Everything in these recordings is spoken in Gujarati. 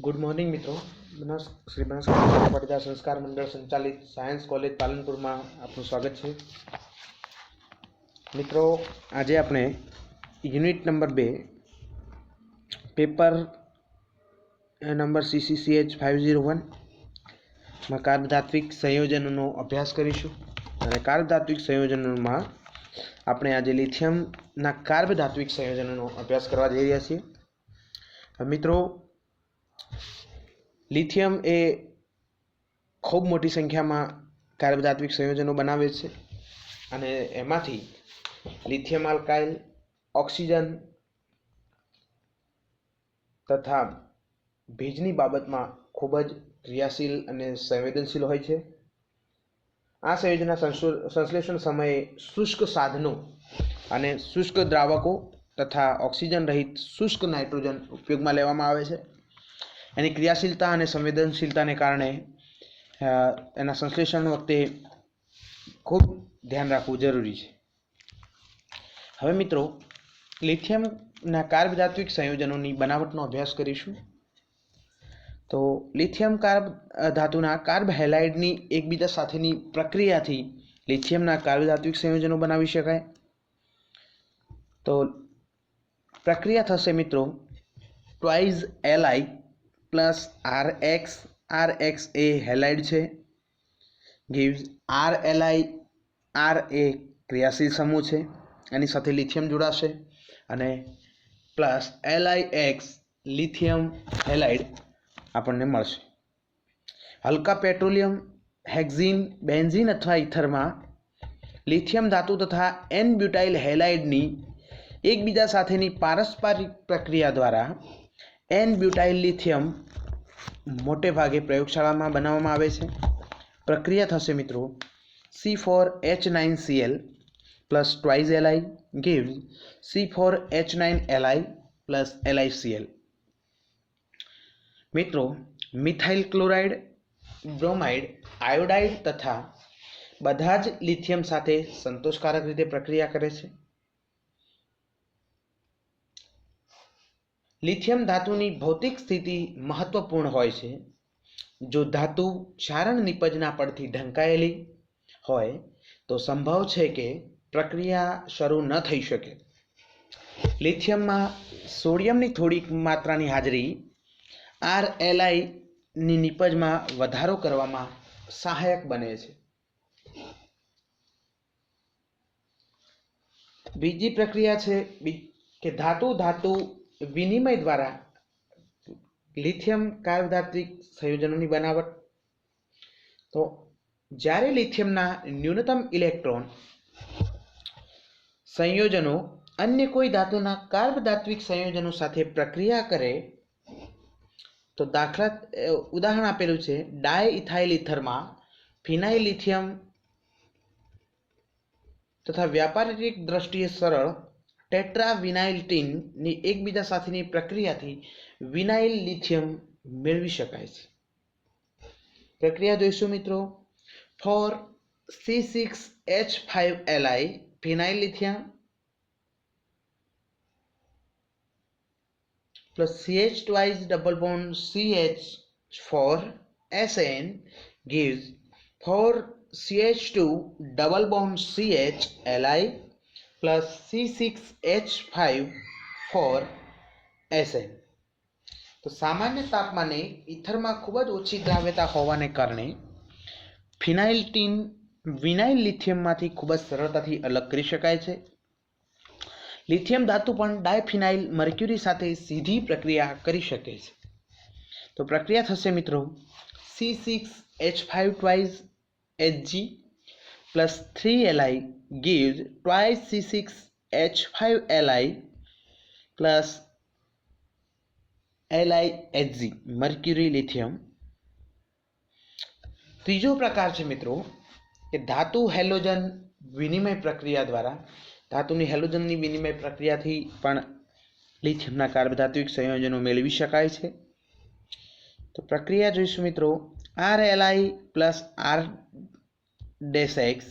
ગુડ મોર્નિંગ મિત્રો. બનાસ, શ્રી બનાસકાંઠા પાટીદાર સંસ્કાર મંડળ સંચાલિત સાયન્સ કોલેજ પાલનપુરમાં આપનું સ્વાગત છે. મિત્રો, આજે આપણે યુનિટ નંબર બે, paper number CCCH five zero વનમાં કાર્બધાત્વિક સંયોજનોનો અભ્યાસ કરીશું. અને કાર્બધાત્વિક સંયોજનોમાં આપણે આજે લિથિયમના કાર્બધાત્વિક સંયોજનોનો અભ્યાસ કરવા જઈ રહ્યા છીએ. મિત્રો લિથિયમ એ ખૂબ મોટી સંખ્યામાં કાર્બધાત્વિક સંયોજનો બનાવે છે અને એમાંથી લિથિયમ આલ્કાઇલ ઓક્સિજન તથા ભેજની બાબતમાં ખૂબ જ ક્રિયાશીલ અને સંવેદનશીલ હોય છે. આ સંયોજના સંશ્લેષણ સમયે શુષ્ક સાધનો અને શુષ્ક દ્રાવકો તથા ઓક્સિજન રહિત શુષ્ક નાઇટ્રોજન ઉપયોગમાં લેવામાં આવે છે. એની ક્રિયાશીલતા અને સંવેદનશીલતાને કારણે એના સંશ્લેષણ વખતે ખૂબ ધ્યાન રાખવું જરૂરી છે. હવે મિત્રો, લિથિયમના કાર્બધાત્વિક સંયોજનોની બનાવટનો અભ્યાસ કરીશું. તો લિથિયમ કાર્બ ધાતુના કાર્બ હેલાઇડની એકબીજા સાથેની પ્રક્રિયાથી લિથિયમના કાર્બધાત્વિક સંયોજનો બનાવી શકાય. તો પ્રક્રિયા થશે મિત્રો, twice L I plus R X R X A halide છે. Gives R L I R એ ક્રિયાશીલ સમૂહ છે. એની સાથે લિથિયમ જોડાશે અને plus Li X lithium halide આપણને મળશે. હલકા પેટ્રોલિયમ, હેક્ઝિન, બેન્ઝિન અથવા ઇથરમાં લિથિયમ ધાતુ તથા એન બ્યુટાઇલ હેલાઇડની એકબીજા સાથેની પારસ્પરિક પ્રક્રિયા દ્વારા એન બ્યુટાઇલ લિથિયમ મોટે ભાગે પ્રયોગશાળામાં બનાવવામાં આવે છે. પ્રક્રિયા થશે મિત્રો C four H nine Cl plus twice Li give C four H nine Li plus Li Cl મિત્રો મિથાઇલ ક્લોરાઇડ બ્રોમાઇડ આયોડાઇડ તથા બધા જ લિથિયમ સાથે સંતોષકારક રીતે પ્રક્રિયા કરે છે. લિથિયમ ધાતુની ભૌતિક સ્થિતિ મહત્વપૂર્ણ હોય છે. જો ધાતુ ક્ષારણ નિપજના પડથી ઢંકાયેલી હોય, તો સંભવ છે કે પ્રક્રિયા શરૂ ન થઈ શકે. લિથિયમમાં સોડિયમની થોડીક માત્રાની હાજરી આર એલઆઈની નિપજમાં વધારો કરવામાં સહાયક બને છે. બીજી પ્રક્રિયા છે કે ધાતુ ધાતુ વિનિમય દ્વારા લિથિયમ કાર્બધાત્વિક સંયોજનોની બનાવટ. તો જ્યારે લિથિયમના ન્યૂનતમ ઇલેક્ટ્રોન સંયોજનો અન્ય કોઈ ધાતુના કાર્બધાત્વિક સંયોજનો સાથે પ્રક્રિયા કરે, તો દાખલા ઉદાહરણ આપેલું છે ડાય ઇથાઇલ ઇથરમાં ફિનાઇલ લિથિયમ તથા વ્યાપારિક દ્રષ્ટિએ સરળ ટેટ્રા વિનાઇલ ટીનની એકબીજા સાથેની પ્રક્રિયાથી વિનાઇલ લિથિયમ મેળવી શકાય છે. પ્રક્રિયા જોઈશું મિત્રો. Four C six H five Li phenyl lithium plus CH twice double bond CH for SN gives 4 CH2 double bond CH Li plus C6H5 for SN તો સામાન્ય તાપમાને ઇથરમાં ખૂબ જ ઓછી દ્રાવ્યતા હોવાને કારણે ફિનાઇલ ટીન, વિનાઇલ લિથિયમમાંથી ખૂબ જ સરળતાથી અલગ કરી શકાય છે. લિથિયમ ધાતુ પણ ડાયફિનાઇલ મર્ક્યુરી સાથે સીધી પ્રક્રિયા કરી શકે છે. તો પ્રક્રિયા થશે મિત્રો C six H five twice Hg six H five Li plus Li Hg mercury lithium ત્રીજો પ્રકાર છે મિત્રો, કે ધાતુ હેલોજન વિનિમય પ્રક્રિયા દ્વારા, ધાતુની હેલોજનની વિનિમય પ્રક્રિયાથી પણ લિથિયમના કાર્બધાત્વિક સંયોજનો મેળવી શકાય છે. તો પ્રક્રિયા જોઈશું મિત્રો R L I plus R dash X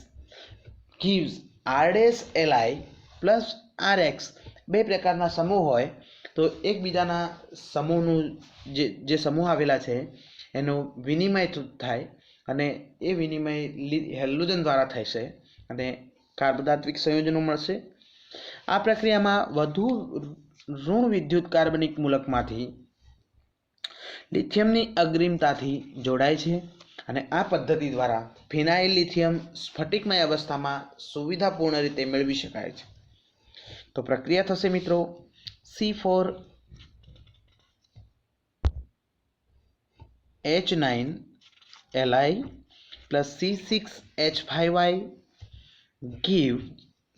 gives R dash L I plus R X બે પ્રકારના સમૂહ હોય, તો એકબીજાના સમૂહનું જે જે સમૂહ આવેલા છે, એનો વિનિમય થાય અને એ વિનિમય હેલોજન દ્વારા થશે અને કાર્બદાત્વિક સંયોજનો મળશે. આ પ્રક્રિયામાં વધુ ઋણ વિદ્યુત કાર્બનિક મૂલકમાંથી લિથિયમની અગ્રિમતાથી જોડાય છે. અને આ પદ્ધતિ દ્વારા ફિનાઇલ લિથિયમ સ્ફટિકમય અવસ્થામાં સુવિધાપૂર્ણ રીતે મેળવી શકાય છે. તો પ્રક્રિયા થશે મિત્રો C four H nine Li plus C six H five I give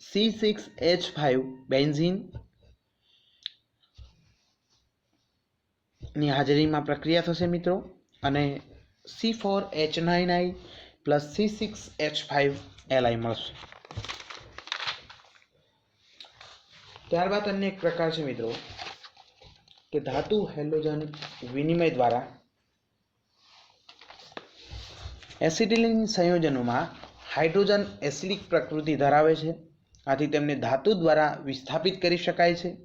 C six H five બેન્ઝિનની હાજરીમાં પ્રક્રિયા થશે મિત્રો અને C four H nine I plus C six H five L I મળશે. ત્યારબાદ અન્ય એક પ્રકાર છે મિત્રો, કે ધાતુ હેલોજન વિનિમય દ્વારા એસિડિલિન સંયોજનોમાં હાઇડ્રોજન એસિડિક પ્રકૃતિ ધરાવે છે. આથી તેમને ધાતુ દ્વારા વિસ્થાપિત કરી શકાય છે.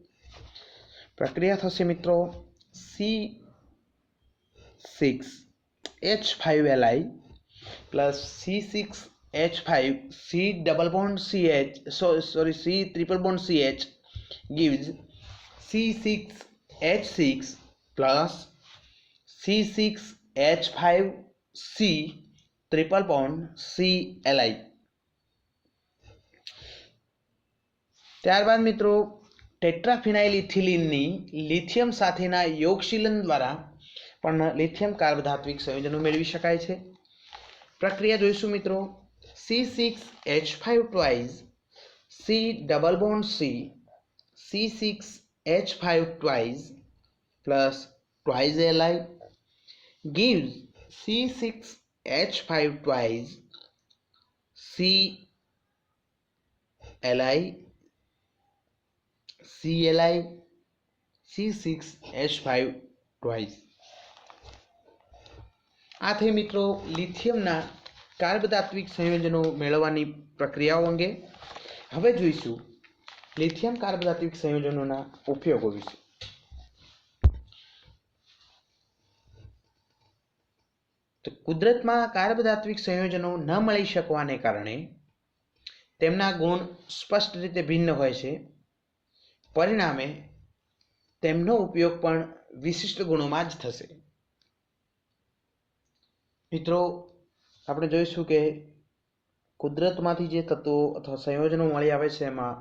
પ્રક્રિયા થશે મિત્રો C six H five Li plus C six H five C double bond C H sorry C triple bond C H gives C6H6 plus C6H5C triple bond CLI ત્યારબાદ મિત્રો ટેટ્રાફિનાઇલ ઇથિલિનની લિથિયમ સાથેના યોગશીલન દ્વારા પણ લિથિયમ કાર્બધાત્વિક સંયોજનો મેળવી શકાય છે. પ્રક્રિયા જોઈશું મિત્રો. C six H five twice C double bond C C6H5 twice plus twice Li, gives C6H5 twice, C Li H C6H5 twice. આ થઈ મિત્રો લિથિયમના કાર્બધાત્વિક સંયોજનો મેળવવાની પ્રક્રિયાઓ અંગે. હવે જોઈશું લિથિયમ કાર્બધાત્વિક સંયોજનોના ઉપયોગો વિશે. તો કુદરતમાં કાર્બધાત્વિક સંયોજનો ન મળી શકવાને કારણે તેમના ગુણ સ્પષ્ટ રીતે ભિન્ન હોય છે. પરિણામે તેમનો ઉપયોગ પણ વિશિષ્ટ ગુણોમાં જ થશે. મિત્રો, આપણે જોઈશું કે કુદરતમાંથી જે તત્વો અથવા સંયોજનો મળી આવે છે એમાં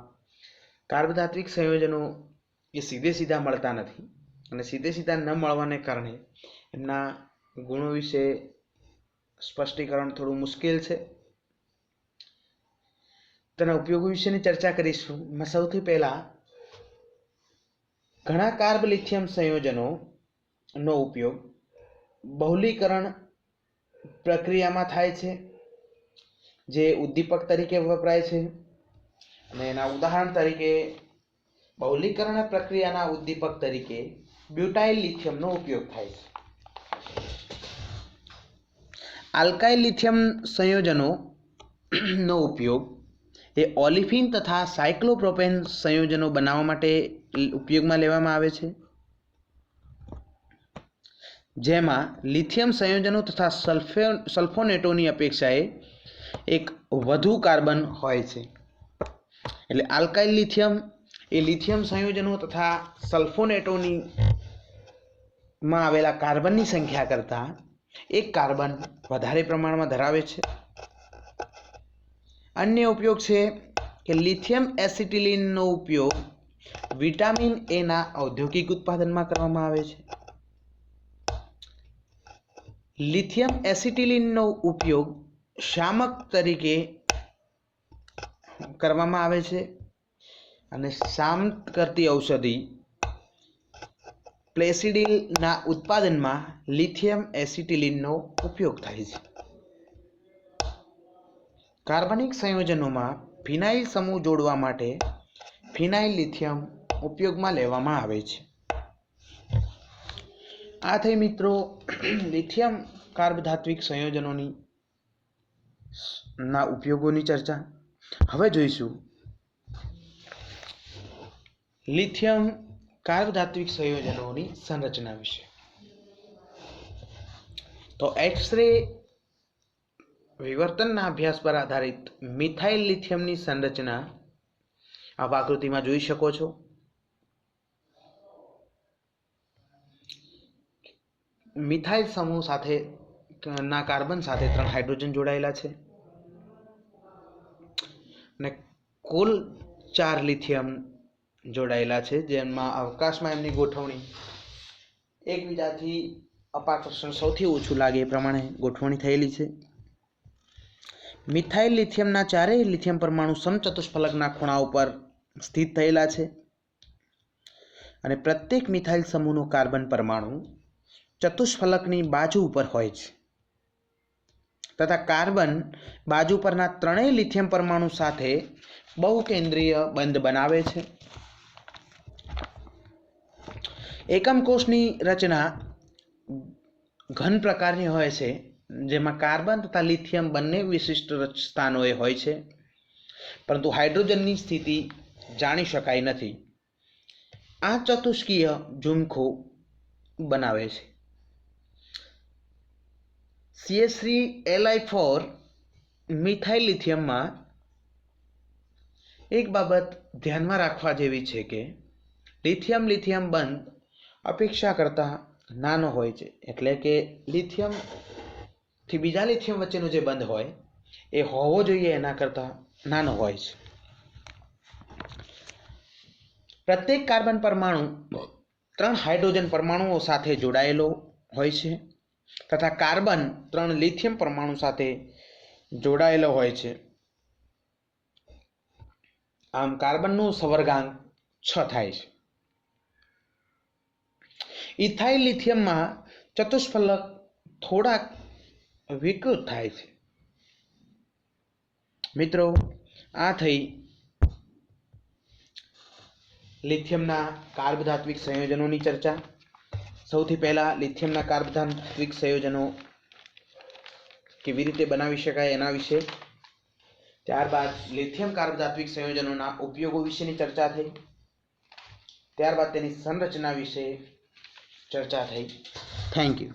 કાર્બધાત્વિક સંયોજનો એ સીધે સીધા મળતા નથી અને સીધે સીધા ન મળવાને કારણે એમના ગુણો વિશે સ્પષ્ટીકરણ થોડું મુશ્કેલ છે. તેના ઉપયોગ વિશેની ચર્ચા કરીશું. એમાં સૌથી પહેલાં ઘણા કાર્બ લિથિયમ સંયોજનો નો ઉપયોગ બહુલીકરણ પ્રક્રિયામાં થાય છે, જે ઉદ્દીપક તરીકે વપરાય છે. અને એના ઉદાહરણ તરીકે બહુલીકરણ પ્રક્રિયાના ઉદ્દીપક તરીકે બ્યુટાઇલ લિથિયમનો ઉપયોગ થાય છે. આલ્કાઇલ લિથિયમ સંયોજનો નો ઉપયોગ એ ઓલિફિન તથા સાયક્લોપ્રોપેન સંયોજનો બનાવવા માટે ઉપયોગમાં લેવામાં આવે છે. જેમાં લિથિયમ સંયોજનો તથા સલ્ફે સલ્ફોનેટોની અપેક્ષાએ એક વધુ કાર્બન હોય છે. એટલે આલ્કાઇલ લિથિયમ એ લિથિયમ સંયોજનો તથા સલ્ફોનેટોની માં આવેલા કાર્બનની સંખ્યા કરતાં એક કાર્બન વધારે પ્રમાણમાં ધરાવે છે. અન્ય ઉપયોગ છે કે લિથિયમ એસિટિલિનનો ઉપયોગ વિટામિન એના ઔદ્યોગિક ઉત્પાદનમાં કરવામાં આવે છે. લિથિયમ એસિટિલિનનો ઉપયોગ શામક તરીકે કરવામાં આવે છે અને શાંત કરતી ઔષધિ પ્લેસિડિલના ઉત્પાદનમાં લિથિયમ એસિટિલિનનો ઉપયોગ થાય છે. કાર્બનિક સંયોજનોમાં ફિનાઇલ સમૂહ જોડવા માટે ફિનાઇલ લિથિયમ ઉપયોગમાં લેવામાં આવે છે. આ થઈ મિત્રો લિથિયમ કાર્બધાત્વિક સંયોજનોની ના ઉપયોગોની ચર્ચા. હવે જોઈશું. લિથિયમ કાર્બધાત્વિક સંયોજનોની સંરચના વિશે. તો એક્સરે વિવર્તનના અભ્યાસ પર આધારિત મિથાઇલ લિથિયમની સંરચના આપ આકૃતિમાં જોઈ શકો છો. મિથાઇલ સમૂહ સાથે, ના કાર્બન સાથે ત્રણ હાઇડ્રોજન જોડાયેલા છે. અને કુલ ચાર લિથિયમ જોડાયેલા છે, જેમાં અવકાશમાં એમની ગોઠવણી એકબીજાથી અપાકર્ષણ સૌથી ઓછું લાગે એ પ્રમાણે ગોઠવણી થયેલી છે. મિથાઇલ લિથિયમના ચારેય લિથિયમ પરમાણુ સમચતુષ્ફલકના ખૂણા ઉપર સ્થિત થયેલા છે. અને પ્રત્યેક મિથાઇલ સમૂહનો કાર્બન પરમાણુ ચતુષ્ફલકની બાજુ ઉપર હોય છે. તથા કાર્બન બાજુ પરના ત્રણેય લિથિયમ પરમાણુ સાથે બહુકેન્દ્રીય બંધ બનાવે છે. એકમ કોષની રચના ઘન પ્રકારની હોય છે, જેમાં કાર્બન તથા લિથિયમ બંને વિશિષ્ટ સ્થાનોએ હોય છે. પરંતુ હાઇડ્રોજનની સ્થિતિ જાણી શકાય નથી. આ ચતુષ્કીય ઝુમખું બનાવે છે. Cs three Li four methyl લિથિયમમાં એક બાબત ધ્યાનમાં રાખવા જેવી છે કે લિથિયમ લિથિયમ બંધ અપેક્ષા કરતાં નાનો હોય છે. એટલે કે લિથિયમથી બીજા લિથિયમ વચ્ચેનો જે બંધ હોય, એ હોવો જોઈએ એના કરતાં નાનો હોય છે. પ્રત્યેક કાર્બન પરમાણુ ત્રણ હાઇડ્રોજન પરમાણુઓ સાથે જોડાયેલો હોય છે. તથા કાર્બન ત્રણ લિથિયમ પરમાણુ સાથે જોડાયેલો હોય છે. આમ કાર્બનનું સવર્ગાંક છ થાય છે. ઇથાઇલ લિથિયમમાં ચતુષ્ફલક થોડાક વિકૃત થાય છે. મિત્રો, આ થઈ લિથિયમના કાર્બધાત્વિક સંયોજનોની ચર્ચા. સૌથી પહેલાં લિથિયમના કાર્બધાત્વિક સંયોજનો કેવી રીતે બનાવી શકાય એના વિશે. ત્યારબાદ લિથિયમ કાર્બધાત્વિક સંયોજનોના ઉપયોગો વિશેની ચર્ચા થઈ. ત્યારબાદ તેની સંરચના વિશે ચર્ચા થઈ. Thank you